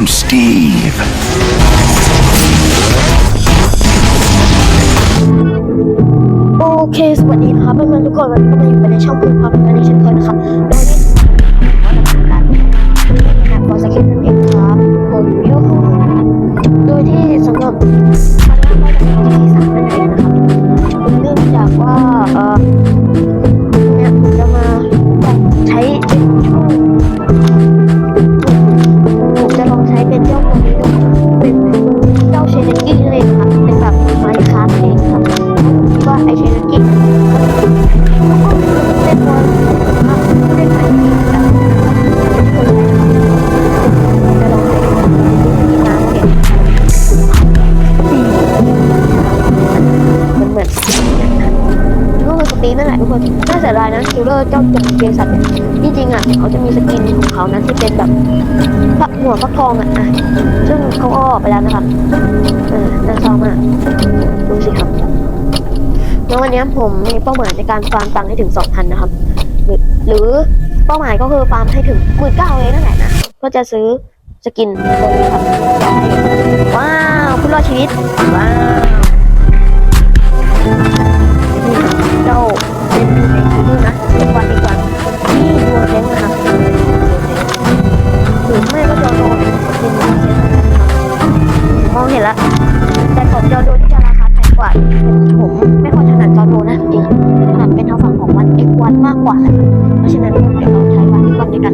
am Steve. Okay, สวัสดีครับเพื่อนๆทุกคนวันนี้ก็มาอยู่ในช่องพูดความในเช่อเพื่อนนะครับ อเจ้าจงเกสัตว์เนี่ยที่จริงอะเขาจะมีสกินของเขานะที่เป็นแบบพระหัวพระทองอะอะซึ่งเขาอ้อไปแล้วนะครับเออน่าซองอะดูสิครับแล้ววันนี้ผมมีเป้าหมายในการฟาร์มตังให้ถึง2,000นะครับ หรือเป้าหมายก็คือฟาร์มให้ถึงหมื่นเก้าเลยนั่นแหละนะก็จะซื้อสกินตัวนี้ครับว้าวคุณรอดชีวิตว้าว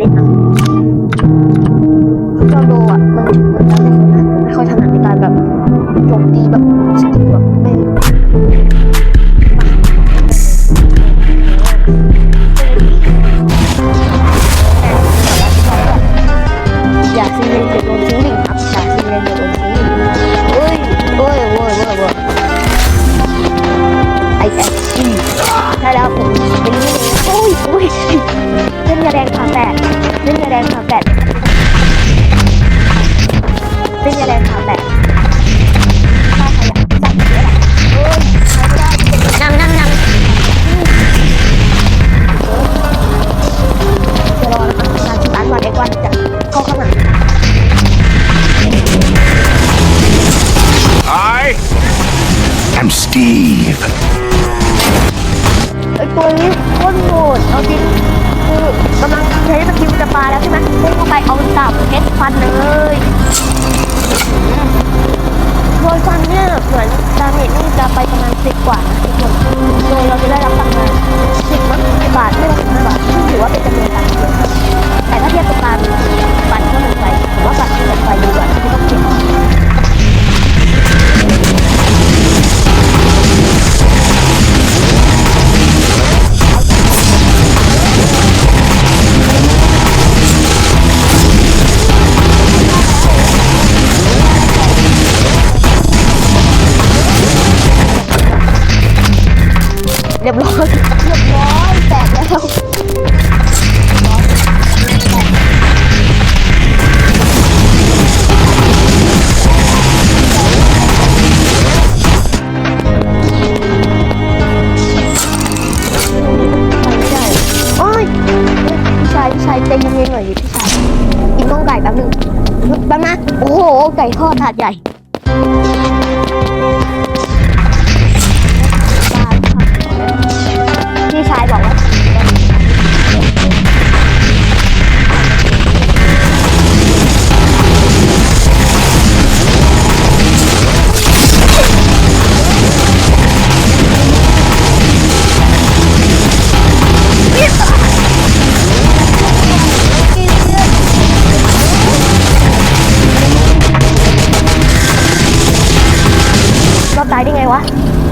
ulit.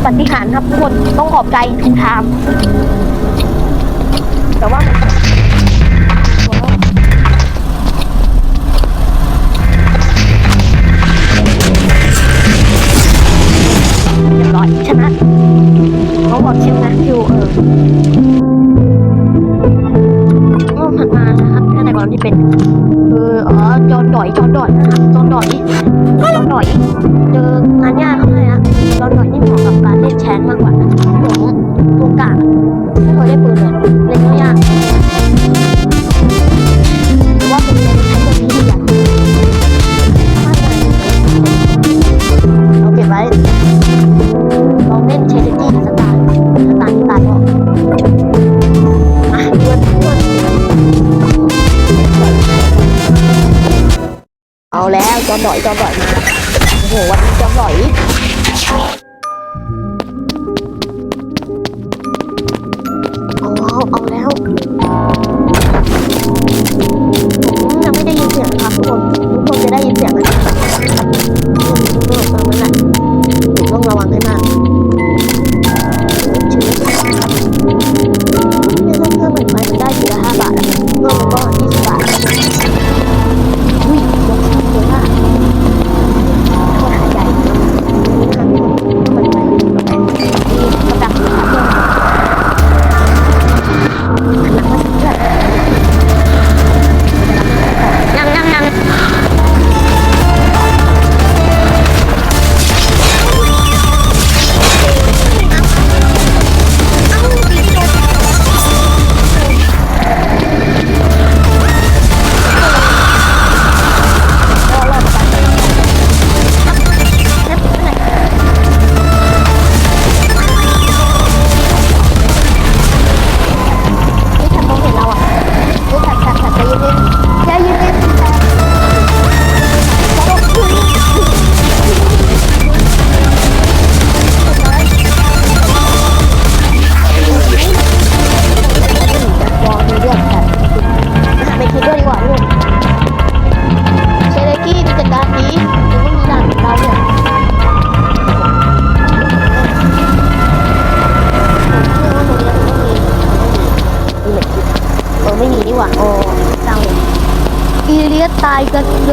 ปฏิหารครับทุกคนต้องขอบใจทุกทามแต่ว่าเรียรอยชนะเขาบอกชนะอยู่เออก็ผ่นมานะครับแค่แตอนที่เป็นเอออ๋อจอดดอยจอดดอยนะครับจอดดอยจอดดอยเจองานยากเขาเลย เอาแล้วจอมดอยจอมดอยมาโอ้โหวันนี้จอมดอยเอาเอาเอาแล้วผมยังไม่ได้ยินเสียงครับทุกคนทุกคนจะได้ยินเสียงนะครับต้องระวังให้มาก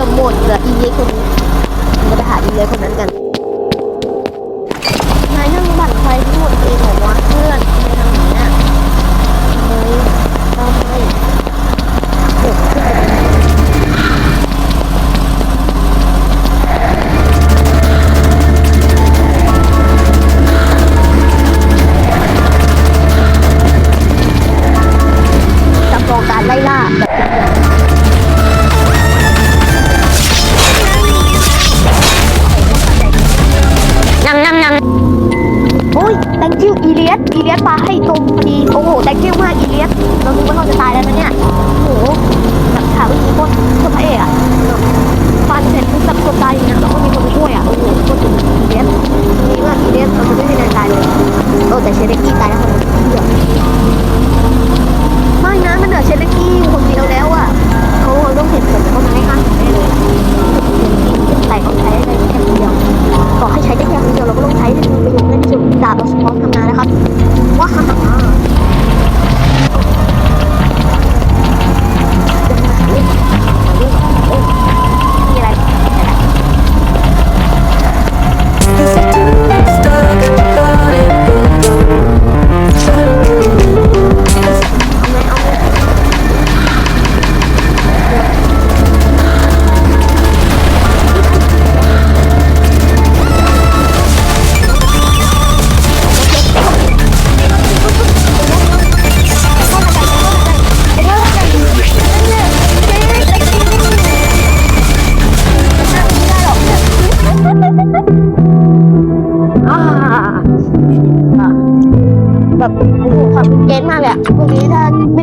มหมดเหลือีเล็กคนนี้จะไปหาอีเล็คนนั้นกันนายนั่งบัตรไฟทั้งหมด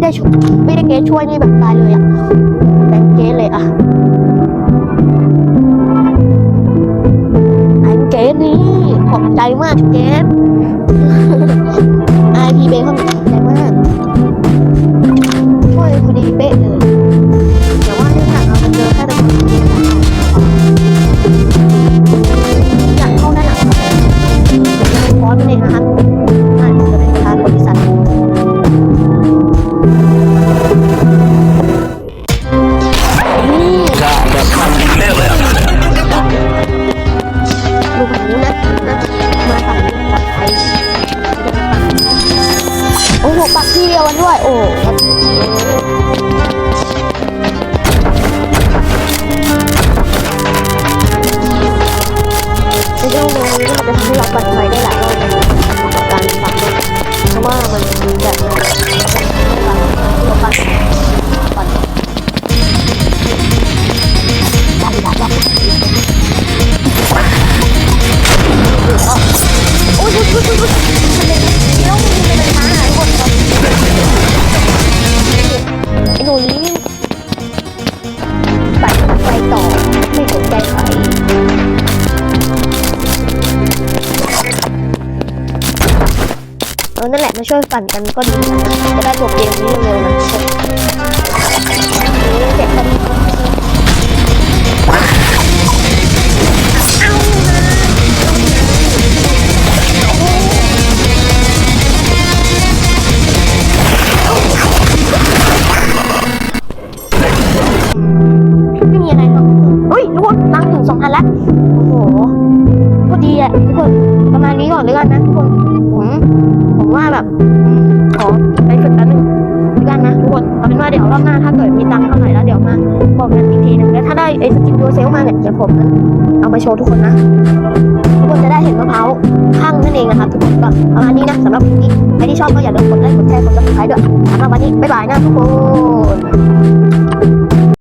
ได้ช่วยไม่ได้เกสช่วยนี่แบบตายเลยอะแบงเกสเลยอะแบงเกสนี่ขอบใจมากเกสไอพีเบคอน bye bye ช่วยปั่นกันก็ดีนะจะได้จบเกมนี้เร็วๆนะทุกคนเจ็บกันไม่มีอะไรหรอกเฮ้ยทุกคนตังถึงสองพันละโอ้โหพอดีอะทุกคน ประมาณนี้ก่อนเลยกันนะทุกคน อืมขอไปฝึกกันหนึ่งด้วยกันนะทุกคนเอาเป็นว่าเดี๋ยวรอบหน้าถ้าเกิดมีตังค์เท่าไหร่แล้วเดี๋ยวมาบอกกันอีกทีหนึงแล้วถ้าได้ไอ้สกินตัวเซลมาเนี่ยเดี๋ยวผมเอามาโชว์ทุกคนนะทุกคนจะได้เห็นมะพร้าวข้างนั่นเองนะครับทุกคนก็ประมาณนี้นะสำหรับคลิปนี้ใครที่ชอบก็อย่าลืมกดไลค์กดแชร์กดติดตามด้วยสำหรับวันนี้บ๊ายบายนะทุกคน